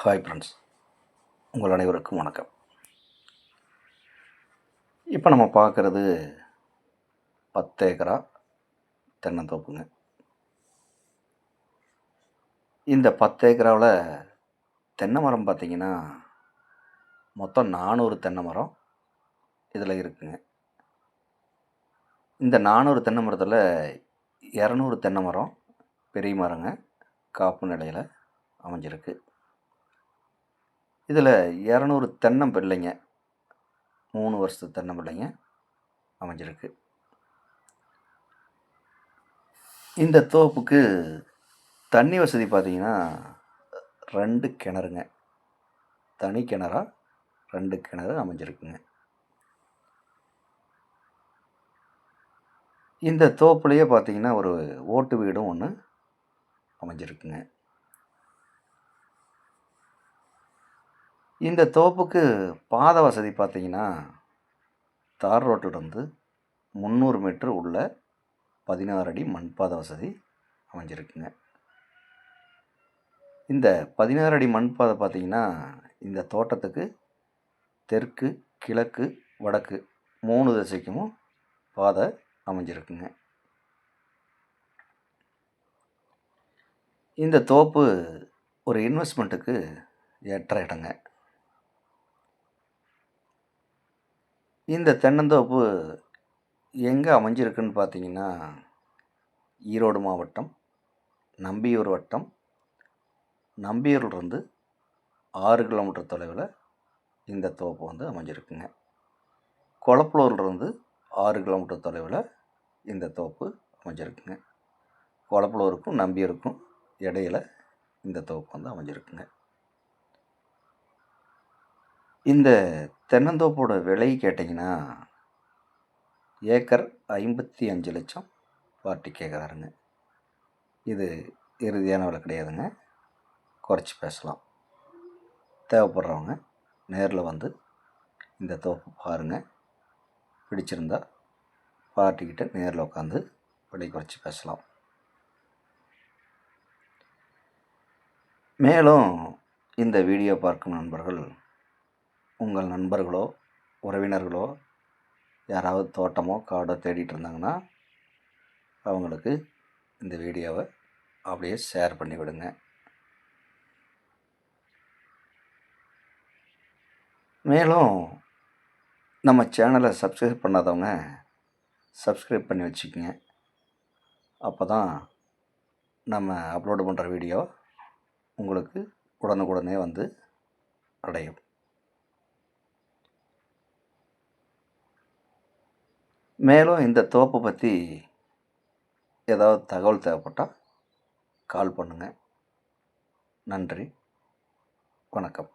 Hi friends உங்கள் அனைவருக்கும் வணக்கம். இப்போ நம்ம பார்க்குறது பத்து ஏக்கரா தென்னந்தோப்புங்க. இந்த பத்து ஏக்கராவில் தென்னை மரம் பார்த்தீங்கன்னா மொத்தம் நானூறு தென்னை மரம் இதில் இருக்குங்க. இந்த நானூறு தென்னை மரத்தில் இரநூறு தென்னை மரம் பெரிய மரங்க காப்பு நிலையில் அமைஞ்சிருக்கு. இதில் இரநூறு தென்னம்பிள்ளைங்க மூணு வருஷத்து தென்னம்பிள்ளைங்க அமைஞ்சிருக்கு. இந்த தோப்புக்கு தண்ணி வசதி பார்த்தீங்கன்னா ரெண்டு கிணறுங்க. தனி கிணறா ரெண்டு கிணறு அமைஞ்சிருக்குங்க. இந்த தோப்புலேயே பார்த்தீங்கன்னா ஒரு ஓட்டு வீடும் ஒன்று அமைஞ்சிருக்குங்க. இந்த தோப்புக்கு பாதை வசதி பார்த்தீங்கன்னா தார் ரோட்டிலிருந்து முந்நூறு மீட்ரு உள்ள பதினாறு அடி மண் பாதை வசதி அமைஞ்சிருக்குங்க. இந்த பதினாறு அடி மண் பாதை பார்த்தீங்கன்னா இந்த தோட்டத்துக்கு தெற்கு கிழக்கு வடக்கு மூணு திசைக்கும் பாதை அமைஞ்சிருக்குங்க. இந்த தோப்பு ஒரு இன்வெஸ்ட்மெண்ட்டுக்கு ஏற்ற இடங்க. இந்த தென்னந்தோப்பு எங்கே அமைஞ்சிருக்குன்னு பார்த்தீங்கன்னா ஈரோடு மாவட்டம் நம்பியூர் வட்டம். நம்பியூர்லேருந்து ஆறு கிலோமீட்டர் தொலைவில் இந்த தோப்பு வந்து அமைஞ்சிருக்குங்க. கொளப்பலூர்லேருந்து ஆறு கிலோமீட்டர் தொலைவில் இந்த தோப்பு அமைஞ்சிருக்குங்க. கொளப்பலூருக்கும் நம்பியூருக்கும் இடையில இந்த தோப்பு வந்து அமைஞ்சிருக்குங்க. இந்த தென்னந்தோப்போட விலை கேட்டிங்கன்னா ஏக்கர் ஐம்பத்தி அஞ்சு லட்சம் பார்ட்டி கேட்குறாருங்க இது இறுதியான விலை கிடையாதுங்க. குறைச்சி பேசலாம். தேவைப்படுறவங்க நேரில் வந்து இந்த தோப்பு பாருங்கள் பிடிச்சிருந்தா பார்ட்டிக்கிட்ட நேரில் உட்காந்து விலை குறைச்சி பேசலாம். மேலும் இந்த வீடியோ பார்க்கும் நண்பர்கள் உங்கள் நண்பர்களோ உறவினர்களோ யாராவது தோட்டமோ காடோ தேடிட்டு இருந்தாங்கன்னா அவங்களுக்கு இந்த வீடியோவை அப்படியே ஷேர் பண்ணி விடுங்க. மேலும் நம்ம சேனலை சப்ஸ்கிரைப் பண்ணாதவங்க சப்ஸ்கிரைப் பண்ணி வச்சுக்கோங்க. அப்போ தான் நம்ம அப்லோடு பண்ணுற வீடியோ உங்களுக்கு உடனுக்குடனே வந்து அடையும். மேலும் இந்த தோப்பை பற்றி ஏதாவது தகவல் தேவைப்பட்டால் கால் பண்ணுங்கள் நன்றி. வணக்கம்.